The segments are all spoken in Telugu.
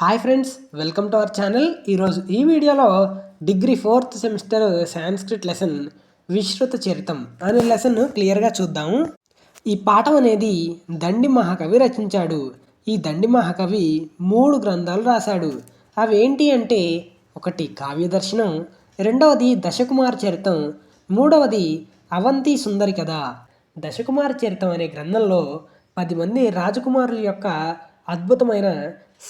Hi friends welcome to our channel. ఈరోజు ఈ వీడియోలో degree fourth semester Sanskrit lesson Vishruta Charitam అనే లెసన్ క్లియర్గా చూద్దాము. ఈ పాఠం అనేది దండి మహాకవి రచించాడు. ఈ దండి మహాకవి మూడు గ్రంథాలు రాశాడు. అవి ఏంటి అంటే ఒకటి కావ్యదర్శనం రెండవది దశకుమార్ చరితం మూడవది అవంతి సుందరి కథ. దశకుమార్ చరితం అనే గ్రంథంలో పది మంది రాజకుమారుల యొక్క అద్భుతమైన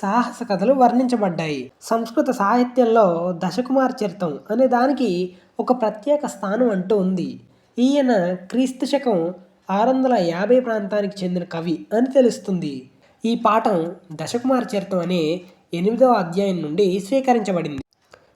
సాహస కథలు వర్ణించబడ్డాయి. సంస్కృత సాహిత్యంలో దశకుమార్ చరితం అనే దానికి ఒక ప్రత్యేక స్థానం అంటూ ఉంది. ఈయన క్రీస్తు శకం ఆరు వందల యాభై ప్రాంతానికి చెందిన కవి అని తెలుస్తుంది. ఈ పాఠం దశకుమార్ చరితం అనే ఎనిమిదవ అధ్యాయం నుండి స్వీకరించబడింది.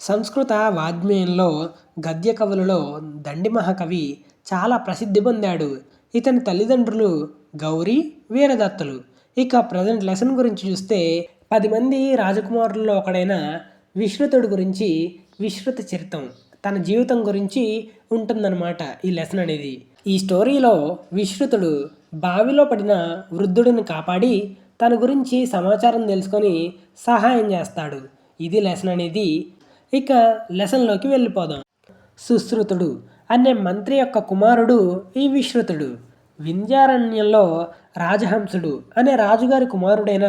సంస్కృత వాగ్మేయంలో గద్య కవులలో దండి మహాకవి చాలా ప్రసిద్ధి పొందాడు. ఇతని తల్లిదండ్రులు గౌరీ వీరదత్తులు. ఇక ప్రజెంట్ లెసన్ గురించి చూస్తే పది మంది రాజకుమారుల్లో ఒకడైన విశ్రుతుడి గురించి విశ్రుత చరితం. తన జీవితం గురించి ఉంటుందన్నమాట ఈ లెసన్ అనేది. ఈ స్టోరీలో విశ్రుతుడు బావిలో పడిన వృద్ధుడిని కాపాడి తన గురించి సమాచారం తెలుసుకొని సహాయం చేస్తాడు. ఇది లెసన్ అనేది. ఇక లెసన్లోకి వెళ్ళిపోదాం. సుశ్రుతుడు అనే మంత్రి యొక్క కుమారుడు ఈ విశ్రుతుడు. వింధ్యారణ్యంలో రాజహంసుడు అనే రాజుగారి కుమారుడైన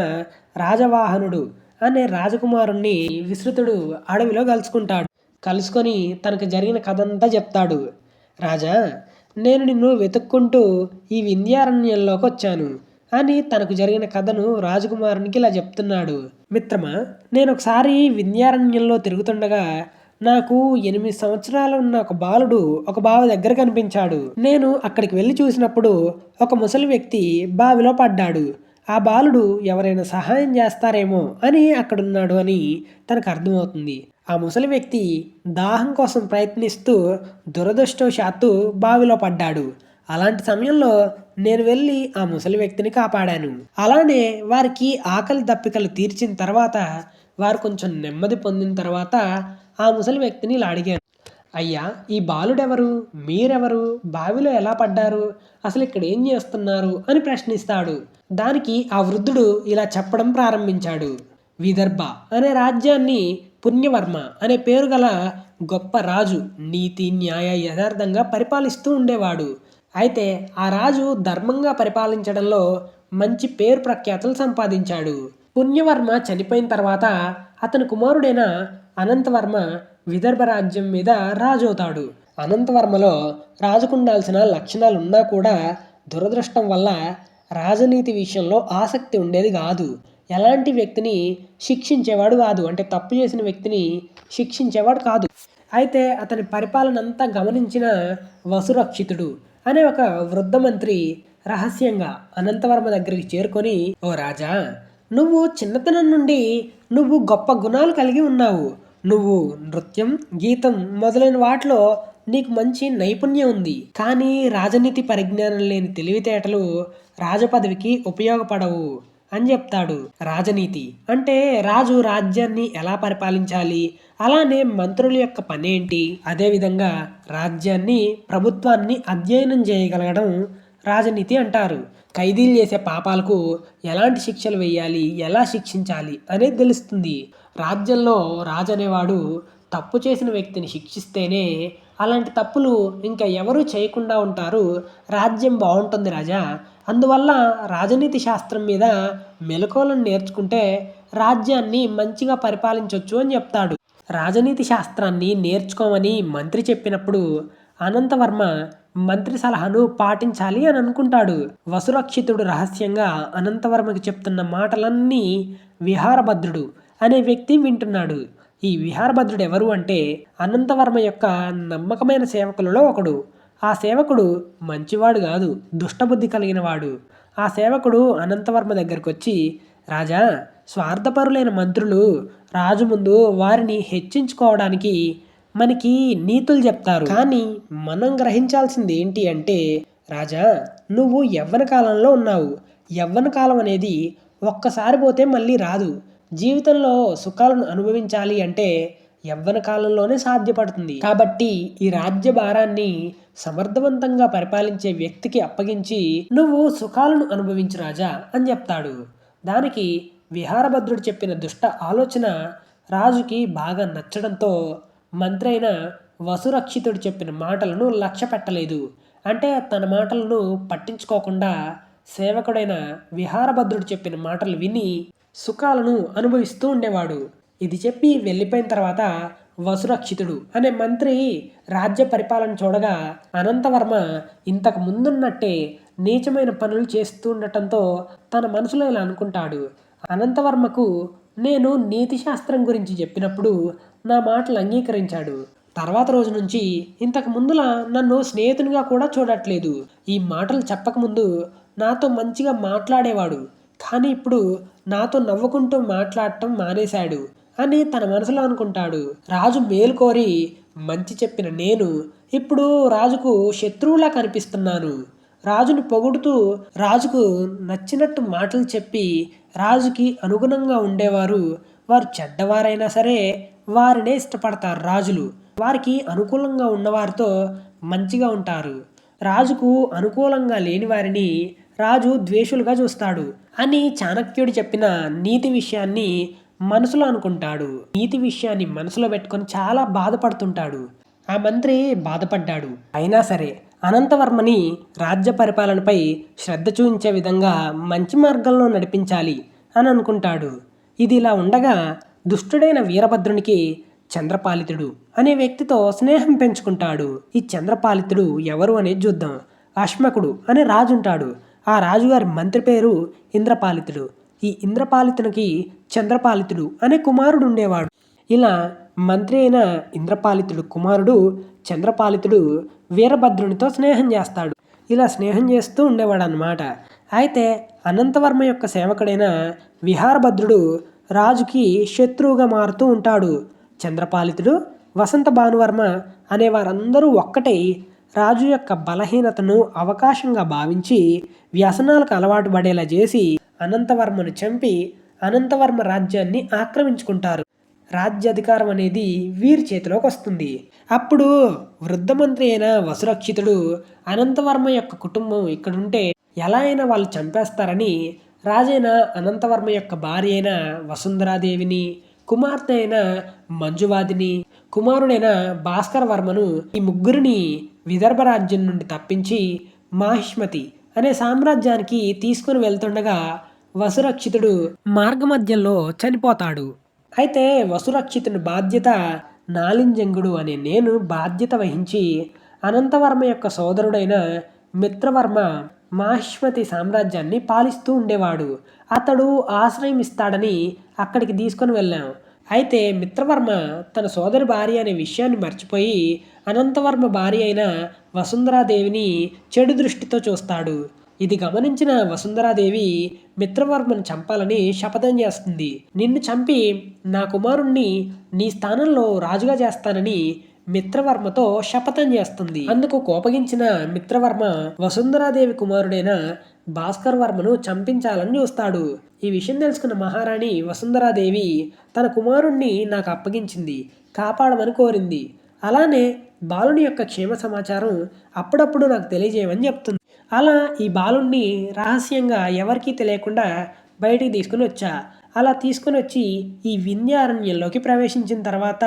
రాజవాహనుడు అనే రాజకుమారుణ్ణి విశ్రుతుడు అడవిలో కలుసుకుంటాడు. కలుసుకొని తనకు జరిగిన కథ అంతా చెప్తాడు. రాజా నేను నిన్ను వెతుక్కుంటూ ఈ వింధ్యారణ్యంలోకి వచ్చాను అని తనకు జరిగిన కథను రాజకుమారునికి ఇలా చెప్తున్నాడు. మిత్రమా నేను ఒకసారి వింధ్యారణ్యంలో తిరుగుతుండగా నాకు ఎనిమిది సంవత్సరాలు ఉన్న ఒక బాలుడు ఒక బావి దగ్గర కనిపించాడు. నేను అక్కడికి వెళ్ళి చూసినప్పుడు ఒక ముసలి వ్యక్తి బావిలో పడ్డాడు. ఆ బాలుడు ఎవరైనా సహాయం చేస్తారేమో అని అక్కడున్నాడు అని తనకు అర్థమవుతుంది. ఆ ముసలి వ్యక్తి దాహం కోసం ప్రయత్నిస్తూ దురదృష్టవశాత్తు బావిలో పడ్డాడు. అలాంటి సమయంలో నేను వెళ్ళి ఆ ముసలి వ్యక్తిని కాపాడాను. అలానే వారికి ఆకలి దప్పికలు తీర్చిన తర్వాత వారు కొంచెం నెమ్మది పొందిన తర్వాత ఆ ముసలి వ్యక్తిని ఇలా అడిగాను అయ్యా ఈ బాలుడెవరు? మీరెవరు? బావిలో ఎలా పడ్డారు? అసలు ఇక్కడ ఏం చేస్తున్నారు? అని ప్రశ్నిస్తాడు. దానికి ఆ వృద్ధుడు ఇలా చెప్పడం ప్రారంభించాడు. విదర్భ అనే రాజ్యాన్ని పుణ్యవర్మ అనే పేరు గల గొప్ప రాజు నీతి న్యాయ యథార్థంగా పరిపాలిస్తూ ఉండేవాడు. అయితే ఆ రాజు ధర్మంగా పరిపాలించడంలో మంచి పేరు ప్రఖ్యాతులు సంపాదించాడు. పుణ్యవర్మ చనిపోయిన తర్వాత అతని కుమారుడైన అనంతవర్మ విదర్భ రాజ్యం మీద రాజవుతాడు. అనంతవర్మలో రాజుకుండాల్సిన లక్షణాలు ఉన్నా కూడా దురదృష్టం వల్ల రాజనీతి విషయంలో ఆసక్తి ఉండేది కాదు. ఎలాంటి వ్యక్తిని శిక్షించేవాడు కాదు. అంటే తప్పు చేసిన వ్యక్తిని శిక్షించేవాడు కాదు. అయితే అతని పరిపాలన అంతా గమనించిన వసురక్షితుడు అనే ఒక వృద్ధ మంత్రి రహస్యంగా అనంతవర్మ దగ్గరికి చేరుకొని ఓ రాజా నువ్వు చిన్నతనం నుండి నువ్వు గొప్ప గుణాలు కలిగి ఉన్నావు. నువ్వు నృత్యం గీతం మొదలైన వాటిలో నీకు మంచి నైపుణ్యం ఉంది. కానీ రాజనీతి పరిజ్ఞానం లేని తెలివితేటలు రాజపదవికి ఉపయోగపడవు అని చెప్తాడు రాజనీతి. అంటే రాజు రాజ్యాన్ని ఎలా పరిపాలించాలి? అలానే మంత్రుల యొక్క పనేంటి? అదేవిధంగా రాజ్యాన్ని ప్రభుత్వాన్ని అధ్యయనం చేయగలగడం రాజనీతి అంటారు. ఖైదీలు చేసే పాపాలకు ఎలాంటి శిక్షలు వేయాలి ఎలా శిక్షించాలి అనేది తెలుస్తుంది. రాజ్యంలో రాజు అనేవాడు తప్పు చేసిన వ్యక్తిని శిక్షిస్తేనే అలాంటి తప్పులు ఇంకా ఎవరూ చేయకుండా ఉంటారు. రాజ్యం బాగుంటుంది రాజా. అందువల్ల రాజనీతి శాస్త్రం మీద మెలకువలను నేర్చుకుంటే రాజ్యాన్ని మంచిగా పరిపాలించవచ్చు అని చెప్తాడు. రాజనీతి శాస్త్రాన్ని నేర్చుకోమని మంత్రి చెప్పినప్పుడు అనంతవర్మ మంత్రి సలహాను పాటించాలి అని అనుకుంటాడు. వసురక్షితుడు రహస్యంగా అనంతవర్మకి చెప్తున్న మాటలన్నీ విహారభద్రుడు అనే వ్యక్తి వింటున్నాడు. ఈ విహారభద్రుడు ఎవరు అంటే అనంతవర్మ యొక్క నమ్మకమైన సేవకులలో ఒకడు. ఆ సేవకుడు మంచివాడు కాదు దుష్టబుద్ధి కలిగిన వాడు ఆ సేవకుడు అనంతవర్మ దగ్గరకు వచ్చి రాజా స్వార్థపరులైన మంత్రులు రాజు ముందు వారిని హెచ్చించుకోవడానికి మనకి నీతులు చెప్తారు. కానీ మనం గ్రహించాల్సింది ఏంటి అంటే రాజా నువ్వు యవ్వన కాలంలో ఉన్నావు. యవ్వన కాలం అనేది ఒక్కసారి పోతే మళ్ళీ రాదు. జీవితంలో సుఖాలను అనుభవించాలి అంటే యవ్వన కాలంలోనే సాధ్యపడుతుంది. కాబట్టి ఈ రాజ్య భారాన్ని సమర్థవంతంగా పరిపాలించే వ్యక్తికి అప్పగించి నువ్వు సుఖాలను అనుభవించు రాజా అని చెప్తాడు. దానికి విహారభద్రుడు చెప్పిన దుష్ట ఆలోచన రాజుకి బాగా నచ్చడంతో మంత్రి అయిన వసురక్షితుడు చెప్పిన మాటలను లక్ష్య పెట్టలేదు అంటే తన మాటలను పట్టించుకోకుండా సేవకుడైన విహారభద్రుడు చెప్పిన మాటలు విని సుఖాలను అనుభవిస్తూ ఉండేవాడు. ఇది చెప్పి వెళ్ళిపోయిన తర్వాత వసురక్షితుడు అనే మంత్రి రాజ్య పరిపాలన చూడగా అనంతవర్మ ఇంతకు ముందున్నట్టే నీచమైన పనులు చేస్తూ ఉండటంతో తన మనసులో ఇలా అనుకుంటాడు. అనంతవర్మకు నేను నీతి శాస్త్రం గురించి చెప్పినప్పుడు నా మాటలు అంగీకరించాడు. తర్వాత రోజు నుంచి ఇంతకు ముందులా నన్ను స్నేహితునిగా కూడా చూడట్లేదు. ఈ మాటలు చెప్పకముందు నాతో మంచిగా మాట్లాడేవాడు. కానీ ఇప్పుడు నాతో నవ్వుకుంటూ మాట్లాడటం మానేశాడు అని తన మనసులో అనుకుంటాడు. రాజు మేలు కోరి మంచి చెప్పిన నేను ఇప్పుడు రాజుకు శత్రువులా కనిపిస్తున్నాను. రాజుని పొగుడుతూ రాజుకు నచ్చినట్టు మాటలు చెప్పి రాజుకి అనుగుణంగా ఉండేవారు. వారు చెడ్డవారైనా సరే వారినే ఇష్టపడతారు రాజులు. వారికి అనుకూలంగా ఉన్నవారితో మంచిగా ఉంటారు. రాజుకు అనుకూలంగా లేని వారిని రాజు ద్వేషులుగా చూస్తాడు అని చాణక్యుడు చెప్పిన నీతి విషయాన్ని మనసులో అనుకుంటాడు. నీతి విషయాన్ని మనసులో పెట్టుకొని చాలా బాధపడుతుంటాడు. ఆ మంత్రి బాధపడ్డాడు. అయినా సరే అనంతవర్మని రాజ్య పరిపాలనపై శ్రద్ధ చూపించే విధంగా మంచి మార్గంలో నడిపించాలి అని అనుకుంటాడు. ఇది ఇలా ఉండగా దుష్టుడైన వీరభద్రునికి చంద్రపాలితుడు అనే వ్యక్తితో స్నేహం పెంచుకుంటాడు. ఈ చంద్రపాలితుడు ఎవరు అనేది చూద్దాం. అశ్మకుడు అనే రాజు ఉంటాడు ఆ రాజుగారి మంత్రి పేరు ఇంద్రపాలితుడు. ఈ ఇంద్రపాలితునికి చంద్రపాలితుడు అనే కుమారుడు ఉండేవాడు. ఇలా మంత్రి అయిన ఇంద్రపాలితుడు కుమారుడు చంద్రపాలితుడు వీరభద్రునితో స్నేహం చేస్తాడు. ఇలా స్నేహం చేస్తూ ఉండేవాడు అనమాట అయితే అనంతవర్మ యొక్క సేవకుడైన విహారభద్రుడు రాజుకి శత్రువుగా మారుతూ ఉంటాడు. చంద్రపాలితుడు వసంత భానువర్మ అనే వారందరూ ఒక్కటై రాజు యొక్క బలహీనతను అవకాశంగా భావించి వ్యసనాలకు అలవాటు పడేలా చేసి అనంతవర్మను చంపి అనంతవర్మ రాజ్యాన్ని ఆక్రమించుకుంటారు. రాజ్యాధికారం అనేది వీరి చేతిలోకి వస్తుంది. అప్పుడు వృద్ధ మంత్రి అయిన వసురక్షితుడు అనంతవర్మ యొక్క కుటుంబం ఇక్కడుంటే ఎలా అయినా వాళ్ళు చంపేస్తారని రాజైన అనంతవర్మ యొక్క భార్య అయిన వసుంధరాదేవిని కుమార్తె అయిన మంజువాదిని కుమారుడైన భాస్కర వర్మను ఈ ముగ్గురిని విదర్భ రాజ్యం నుండి తప్పించి మాహిష్మతి అనే సామ్రాజ్యానికి తీసుకుని వెళ్తుండగా వసురక్షితుడు మార్గమధ్యంలో చనిపోతాడు. అయితే వసురక్షితుని బాధ్యత నాలింజంగుడు అనే నేను బాధ్యత వహించి అనంతవర్మ యొక్క సోదరుడైన మిత్రవర్మ మాహిష్మతి సామ్రాజ్యాన్ని పాలిస్తూ ఉండేవాడు. అతడు ఆశ్రయం ఇస్తాడని అక్కడికి తీసుకొని వెళ్ళాం. అయితే మిత్రవర్మ తన సోదరి భార్య అనే విషయాన్ని మర్చిపోయి అనంతవర్మ భార్య అయిన వసుంధరాదేవిని చెడు దృష్టితో చూస్తాడు. ఇది గమనించిన వసుంధరాదేవి మిత్రవర్మను చంపాలని శపథం చేస్తుంది. నిన్ను చంపి నా కుమారుణ్ణి నీ స్థానంలో రాజుగా చేస్తానని మిత్రవర్మతో శపథం చేస్తుంది. అందుకు కోపగించిన మిత్రవర్మ వసుంధరాదేవి కుమారుడైన భాస్కర్ వర్మను చంపించాలని చూస్తాడు. ఈ విషయం తెలుసుకున్న మహారాణి వసుంధరాదేవి తన కుమారుణ్ణి నాకు అప్పగించింది కాపాడమని కోరింది. అలానే బాలుని యొక్క క్షేమ సమాచారం అప్పుడప్పుడు నాకు తెలియజేయమని చెప్తుంది. అలా ఈ బాలుణ్ణి రహస్యంగా ఎవరికీ తెలియకుండా బయటికి తీసుకుని వచ్చా. అలా తీసుకుని వచ్చి ఈ వింధ్యారణ్యంలోకి ప్రవేశించిన తర్వాత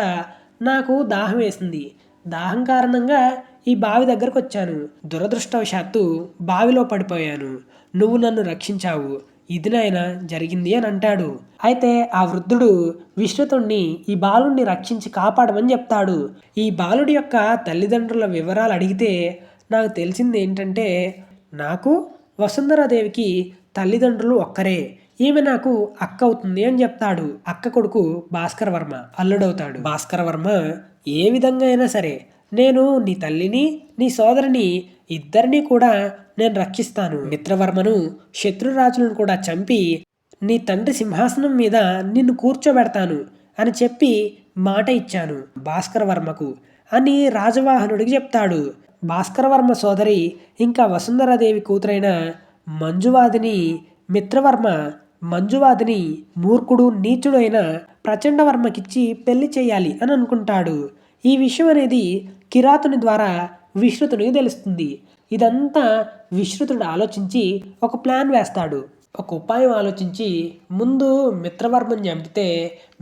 నాకు దాహం వేసింది. దాహం కారణంగా ఈ బావి దగ్గరకు వచ్చాను. దురదృష్టవశాత్తు బావిలో పడిపోయాను. నువ్వు నన్ను రక్షించావు. ఇది నాయన జరిగింది అని అంటాడు. అయితే ఆ వృద్ధుడు విశ్వతుణ్ణి ఈ బాలుణ్ణి రక్షించి కాపాడమని చెప్తాడు. ఈ బాలుడి యొక్క తల్లిదండ్రుల వివరాలు అడిగితే నాకు తెలిసింది ఏంటంటే నాకు వసుంధరాదేవికి తల్లిదండ్రులు ఒక్కరే. ఈమె నాకు అక్క అవుతుంది అని చెప్తాడు. అక్క కొడుకు భాస్కర్ వర్మ అల్లుడవుతాడు. భాస్కర్ వర్మ ఏ విధంగా అయినా సరే నేను నీ తల్లిని నీ సోదరిని ఇద్దరినీ కూడా నేను రక్షిస్తాను. మిత్రవర్మను శత్రురాజులను కూడా చంపి నీ తండ్రి సింహాసనం మీద నిన్ను కూర్చోబెడతాను అని చెప్పి మాట ఇచ్చాను భాస్కర వర్మకు. అని రాజవాహనుడికి చెప్తాడు. భాస్కరవర్మ సోదరి ఇంకా వసుంధరాదేవి కూతురైన మంజువాదిని మిత్రవర్మ మంజువాదిని మూర్ఖుడు నీచుడు అయిన ప్రచండవర్మకిచ్చి పెళ్ళి చేయాలి అని అనుకుంటాడు. ఈ విషయం అనేది కిరాతుని ద్వారా విశ్రుతునికి తెలుస్తుంది. ఇదంతా విశ్రుతుడు ఆలోచించి ఒక ప్లాన్ వేస్తాడు. ఒక ఉపాయం ఆలోచించి ముందు మిత్రవర్మని చంపితే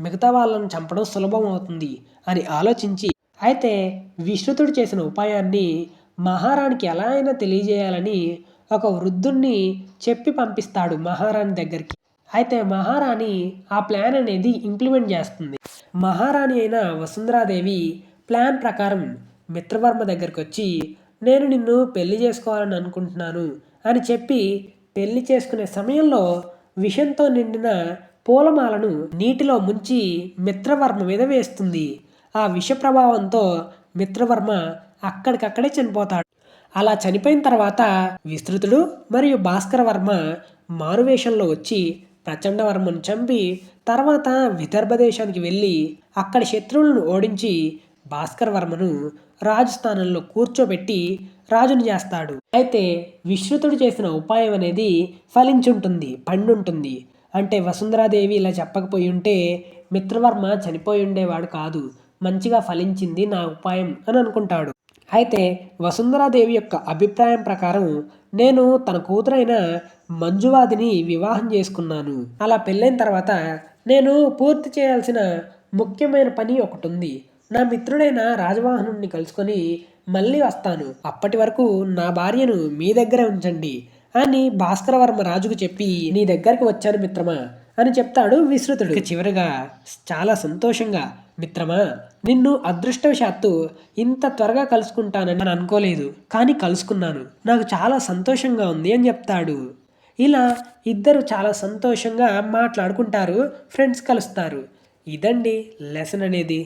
మిగతా వాళ్ళను చంపడం సులభం అవుతుంది అని ఆలోచించి అయితే విశ్రుతుడు చేసిన ఉపాయాన్ని మహారాణికి ఎలా అయినా తెలియజేయాలని ఒక వృద్ధుణ్ణి చెప్పి పంపిస్తాడు మహారాణి దగ్గరికి. అయితే మహారాణి ఆ ప్లాన్ అనేది ఇంప్లిమెంట్ చేస్తుంది. మహారాణి అయిన వసుంధరాదేవి ప్లాన్ ప్రకారం మిత్రవర్మ దగ్గరికి వచ్చి నేను నిన్ను పెళ్ళి చేసుకోవాలని అనుకుంటున్నాను అని చెప్పి పెళ్ళి చేసుకునే సమయంలో విషంతో నిండిన పూలమాలను నీటిలో ముంచి మిత్రవర్మ మీద వేస్తుంది. ఆ విష ప్రభావంతో మిత్రవర్మ అక్కడికక్కడే చనిపోతాడు. అలా చనిపోయిన తర్వాత విస్తృతుడు మరియు భాస్కర వర్మ మారువేషంలో వచ్చి ప్రచండవర్మను చంపి తర్వాత విదర్భ దేశానికి వెళ్ళి అక్కడి శత్రువులను ఓడించి భాస్కర వర్మను రాజస్థానంలో కూర్చోబెట్టి రాజుని చేస్తాడు. అయితే విశ్రుతుడు చేసిన ఉపాయం అనేది ఫలించుంటుంది పండుంటుంది. అంటే వసుంధరాదేవి ఇలా చెప్పకపోయి ఉంటే మిత్రవర్మ చనిపోయి ఉండేవాడు కాదు మంచిగా ఫలించింది నా ఉపాయం అని అనుకుంటాడు. అయితే వసుంధరాదేవి యొక్క అభిప్రాయం ప్రకారం నేను తన కూతురైన మంజువాదిని వివాహం చేసుకున్నాను. అలా పెళ్ళైన తర్వాత నేను పూర్తి చేయాల్సిన ముఖ్యమైన పని ఒకటి ఉంది నా మిత్రుడైన రాజవాహనుడిని కలుసుకొని మళ్ళీ వస్తాను. అప్పటి వరకు నా భార్యను మీ దగ్గరే ఉంచండి అని భాస్కరవర్మ రాజుకు చెప్పి నీ దగ్గరికి వచ్చాను మిత్రమా అని చెప్తాడు విశ్రుతుడు. చివరిగా చాలా సంతోషంగా మిత్రమా నిన్ను అదృష్టవశాత్తు ఇంత త్వరగా కలుసుకుంటానని నేను అనుకోలేదు. కానీ కలుసుకున్నాను. నాకు చాలా సంతోషంగా ఉంది అని చెప్తాడు. ఇలా ఇద్దరు చాలా సంతోషంగా మాట్లాడుకుంటారు ఫ్రెండ్స్ కలుస్తారు. ఇదండి లెసన్ అనేది.